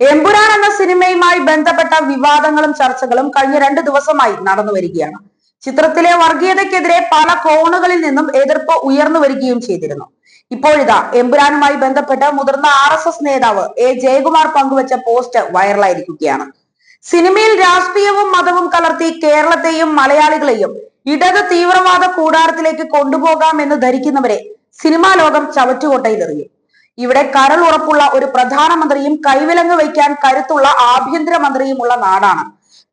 എമ്പുരാൻ എന്ന സിനിമയുമായി ബന്ധപ്പെട്ട വിവാദങ്ങളും ചർച്ചകളും കഴിഞ്ഞ രണ്ട് ദിവസമായി നടന്നു വരികയാണ്. ചിത്രത്തിലെ വർഗീയതയ്ക്കെതിരെ പല കോണുകളിൽ നിന്നും എതിർപ്പ് ഉയർന്നു വരികയും ചെയ്തിരുന്നു. ഇപ്പോഴിതാ എമ്പുരാനുമായി ബന്ധപ്പെട്ട് മുതിർന്ന ആർ എസ് എസ് നേതാവ് എ ജയകുമാർ പങ്കുവച്ച പോസ്റ്റ് വൈറലായിരിക്കുകയാണ്. സിനിമയിൽ രാഷ്ട്രീയവും മതവും കലർത്തി കേരളത്തെയും മലയാളികളെയും ഇടത് തീവ്രവാദ കൂടാരത്തിലേക്ക് കൊണ്ടുപോകാമെന്ന് ധരിക്കുന്നവരെ സിനിമാ ലോകം ചവറ്റുകൊട്ടയിലെറിയും. ഇവിടെ കരൾ ഉറപ്പുള്ള ഒരു പ്രധാനമന്ത്രിയും കൈവിലങ്ങ് വയ്ക്കാൻ കരുത്തുള്ള ആഭ്യന്തരമന്ത്രിയുമുള്ള നാടാണ്.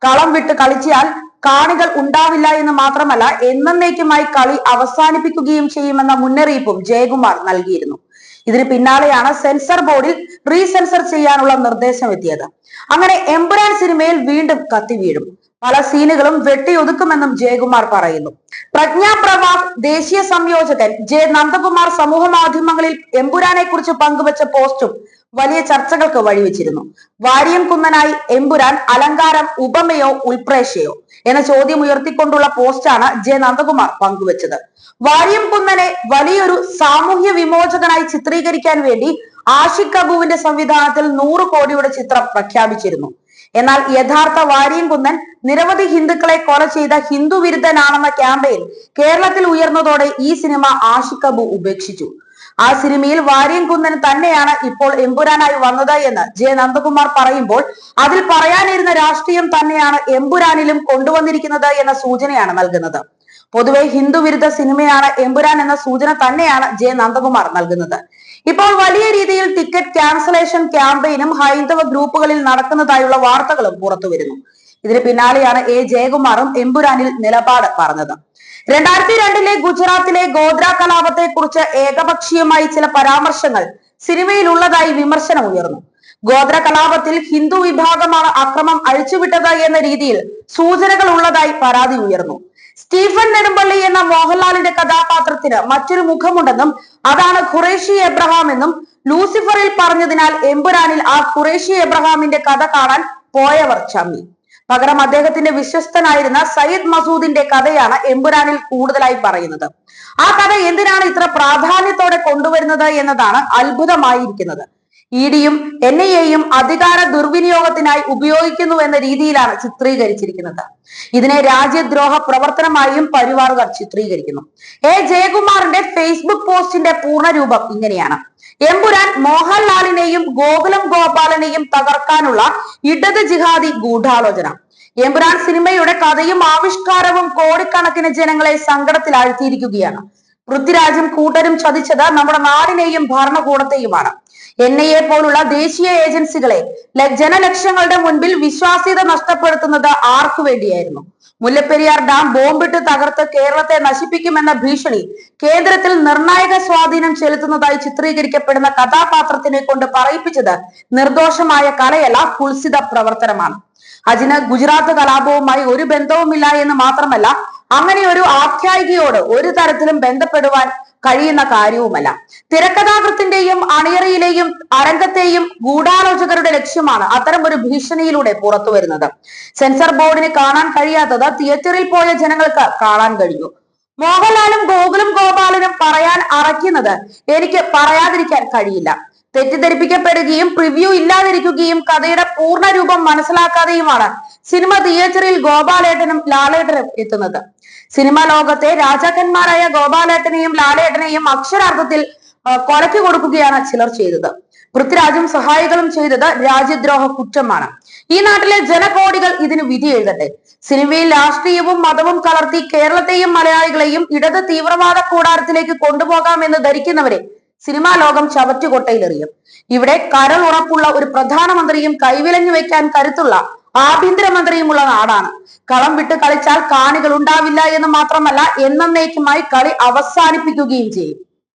കളം വിട്ട് കളിച്ചാൽ കാണികൾ ഉണ്ടാവില്ല എന്ന് മാത്രമല്ല എന്നേക്കുമായി കളി അവസാനിപ്പിക്കുകയും ചെയ്യുമെന്ന മുന്നറിയിപ്പും ജയകുമാർ നൽകിയിരുന്നു. ഇതിന് പിന്നാലെയാണ് സെൻസർ ബോർഡിൽ റീസെൻസർ ചെയ്യാനുള്ള നിർദ്ദേശം എത്തിയത്. അങ്ങനെ എമ്പുരാൻ സിനിമയിൽ വീണ്ടും കത്തി വീഴും. പല സീനുകളും വെട്ടിയൊതുക്കുമെന്നും ജയകുമാർ പറയുന്നു. പ്രജ്ഞാപ്രവാസ് ദേശീയ സംയോജകൻ ജെ നന്ദകുമാർ സമൂഹ മാധ്യമങ്ങളിൽ എമ്പുരാനെ കുറിച്ച് പങ്കുവച്ച പോസ്റ്റും വലിയ ചർച്ചകൾക്ക് വഴിവെച്ചിരുന്നു. വാര്യം കുന്നനായി എമ്പുരാൻ അലങ്കാരം ഉപമയോ ഉൾപ്രേക്ഷയോ എന്ന ചോദ്യം ഉയർത്തിക്കൊണ്ടുള്ള പോസ്റ്റാണ് ജെ നന്ദകുമാർ പങ്കുവച്ചത്. വാര്യം കുന്നനെ വലിയൊരു സാമൂഹ്യ വിമോചകനായി ചിത്രീകരിക്കാൻ വേണ്ടി ആഷിഖ് കബുവിന്റെ സംവിധാനത്തിൽ നൂറ് കോടിയുടെ ചിത്രം പ്രഖ്യാപിച്ചിരുന്നു. എന്നാൽ യഥാർത്ഥ വാരിയംകുന്നൻ നിരവധി ഹിന്ദുക്കളെ കൊല ചെയ്ത ഹിന്ദു വിരുദ്ധനാണെന്ന ക്യാമ്പയിൻ കേരളത്തിൽ ഉയർന്നതോടെ ഈ സിനിമ ആഷിഖ് അബു ഉപേക്ഷിച്ചു. ആ സിനിമയിൽ വാര്യംകുന്നൻ തന്നെയാണ് ഇപ്പോൾ എമ്പുരാനായി വന്നത് എന്ന് ജെ നന്ദകുമാർ പറയുമ്പോൾ അതിൽ പറയാനിരുന്ന രാഷ്ട്രീയം തന്നെയാണ് എമ്പുരാനിലും കൊണ്ടുവന്നിരിക്കുന്നത് എന്ന സൂചനയാണ് നൽകുന്നത്. പൊതുവെ ഹിന്ദു വിരുദ്ധ സിനിമയാണ് എമ്പുരാൻ എന്ന സൂചന തന്നെയാണ് ജെ നന്ദകുമാർ നൽകുന്നത്. ഇപ്പോൾ വലിയ രീതിയിൽ ടിക്കറ്റ് ക്യാൻസലേഷൻ ക്യാമ്പയിനും ഹൈന്ദവ ഗ്രൂപ്പുകളിൽ നടക്കുന്നതായുള്ള വാർത്തകളും പുറത്തു വരുന്നു. ഇതിന് പിന്നാലെയാണ് എ ജയകുമാറും എമ്പുരാനിൽ നിലപാട് പറഞ്ഞത്. രണ്ടായിരത്തി രണ്ടിലെ ഗുജറാത്തിലെ ഗോദ്ര കലാപത്തെ കുറിച്ച് ഏകപക്ഷീയമായി ചില പരാമർശങ്ങൾ സിനിമയിലുള്ളതായി വിമർശനം ഉയർന്നു. ഗോത്ര കലാപത്തിൽ ഹിന്ദു വിഭാഗമാണ് അക്രമം അഴിച്ചുവിട്ടത് എന്ന രീതിയിൽ സൂചനകൾ ഉള്ളതായി പരാതി ഉയർന്നു. സ്റ്റീഫൻ നെടുമ്പള്ളി എന്ന മോഹൻലാലിന്റെ കഥാപാത്രത്തിന് മറ്റൊരു മുഖമുണ്ടെന്നും അതാണ് ഖുറേഷി എബ്രഹാം എന്നും ലൂസിഫറിൽ പറഞ്ഞതിനാൽ എമ്പുരാനിൽ ആ ഖുറേഷി എബ്രഹാമിന്റെ കഥ കാണാൻ പോയവർ ചമ്മി. പകരം അദ്ദേഹത്തിന്റെ വിശ്വസ്തനായിരുന്ന സയ്യിദ് മസൂദിന്റെ കഥയാണ് എമ്പുരാനിൽ കൂടുതലായി പറയുന്നത്. ആ കഥ എന്തിനാണ് ഇത്ര പ്രാധാന്യത്തോടെ കൊണ്ടുവരുന്നത് എന്നതാണ് അത്ഭുതമായിരിക്കുന്നത്. ഇ ഡിയും എൻ ഐ എയും അധികാര ദുർവിനിയോഗത്തിനായി ഉപയോഗിക്കുന്നു എന്ന രീതിയിലാണ് ചിത്രീകരിച്ചിരിക്കുന്നത്. ഇതിനെ രാജ്യദ്രോഹ പ്രവർത്തനമായും പരിവാറുകാർ ചിത്രീകരിക്കുന്നു. എ ജയകുമാറിന്റെ ഫേസ്ബുക്ക് പോസ്റ്റിന്റെ പൂർണരൂപം ഇങ്ങനെയാണ്. എമ്പുരാൻ മോഹൻലാലിനെയും ഗോകുലം ഗോപാലനെയും തകർക്കാനുള്ള ഇടത് ജിഹാദി ഗൂഢാലോചന. എമ്പുരാൻ സിനിമയുടെ കഥയും ആവിഷ്കാരവും കോടിക്കണക്കിന് ജനങ്ങളെ സങ്കടത്തിലാഴ്ത്തിയിരിക്കുകയാണ്. പൃഥ്വിരാജും കൂട്ടരും ചതിച്ചത് നമ്മുടെ നാടിനെയും ഭരണകൂടത്തെയുമാണ്. എൻ ഐ എ പോലുള്ള ദേശീയ ഏജൻസികളെ ജനലക്ഷങ്ങളുടെ മുൻപിൽ വിശ്വാസ്യത നഷ്ടപ്പെടുത്തുന്നത് ആർക്കു വേണ്ടിയായിരുന്നു? മുല്ലപ്പെരിയാർ ഡാം ബോംബിട്ട് തകർത്ത് കേരളത്തെ നശിപ്പിക്കുമെന്ന ഭീഷണി കേന്ദ്രത്തിൽ നിർണായക സ്വാധീനം ചെലുത്തുന്നതായി ചിത്രീകരിക്കപ്പെടുന്ന കഥാപാത്രത്തിനെ കൊണ്ട് പറയിപ്പിച്ചത് നിർദോഷമായ കലയല്ല കുൽസിത പ്രവർത്തനമാണ്. അതിന് ഗുജറാത്ത് കലാപവുമായി ഒരു ബന്ധവുമില്ല എന്ന് മാത്രമല്ല അങ്ങനെ ഒരു ആഖ്യായികയോട് ഒരു തരത്തിലും ബന്ധപ്പെടുവാൻ കഴിയുന്ന കാര്യവുമല്ല. തിരക്കഥാകൃത്തിന്റെയും അണിയറയിലെയും അരംഗത്തെയും ഗൂഢാലോചകരുടെ ലക്ഷ്യമാണ് അത്തരം ഒരു ഭീഷണിയിലൂടെ പുറത്തു വരുന്നത്. സെൻസർ ബോർഡിന് കാണാൻ കഴിയാത്തത് തിയേറ്ററിൽ പോയ ജനങ്ങൾക്ക് കാണാൻ കഴിഞ്ഞു. മോഹൻലാലും ഗോകുലും ഗോപാലനും പറയാൻ അറയ്ക്കുന്നത് എനിക്ക് പറയാതിരിക്കാൻ കഴിയില്ല. തെറ്റിദ്ധരിപ്പിക്കപ്പെടുകയും പ്രിവ്യൂ ഇല്ലാതിരിക്കുകയും കഥയുടെ പൂർണ രൂപം മനസ്സിലാക്കാതെയുമാണ് സിനിമ തിയേറ്ററിൽ ഗോപാലേട്ടനും ലാലേട്ടനും എത്തുന്നത്. സിനിമാ ലോകത്തെ രാജാക്കന്മാരായ ഗോപാലേട്ടനെയും ലാലേട്ടനെയും അക്ഷരാർത്ഥത്തിൽ കൊലയ്ക്ക് കൊടുക്കുകയാണ് ചിലർ ചെയ്തത്. പൃഥ്വിരാജും സഹായികളും ചെയ്തത് രാജ്യദ്രോഹ കുറ്റമാണ്. ഈ നാട്ടിലെ ജനകോടികൾ ഇതിന് വിധി എഴുതട്ടെ. സിനിമയിൽ രാഷ്ട്രീയവും മതവും കലർത്തി കേരളത്തെയും മലയാളികളെയും ഇടത് തീവ്രവാദ കൂടാരത്തിലേക്ക് കൊണ്ടുപോകാമെന്ന് ധരിക്കുന്നവരെ സിനിമാ ലോകം ചവറ്റുകൊട്ടയിലെറിയും. ഇവിടെ കരൾ ഉറപ്പുള്ള ഒരു പ്രധാനമന്ത്രിയും കൈവിലങ്ങി വെക്കാൻ കരുത്തുള്ള ആഭ്യന്തരമന്ത്രിയുമുള്ള നാടാണ്. കളം വിട്ട് കളിച്ചാൽ കാണികൾ ഉണ്ടാവില്ല എന്ന് മാത്രമല്ല എന്നേക്കുമായി കളി അവസാനിപ്പിക്കുകയും ചെയ്യും.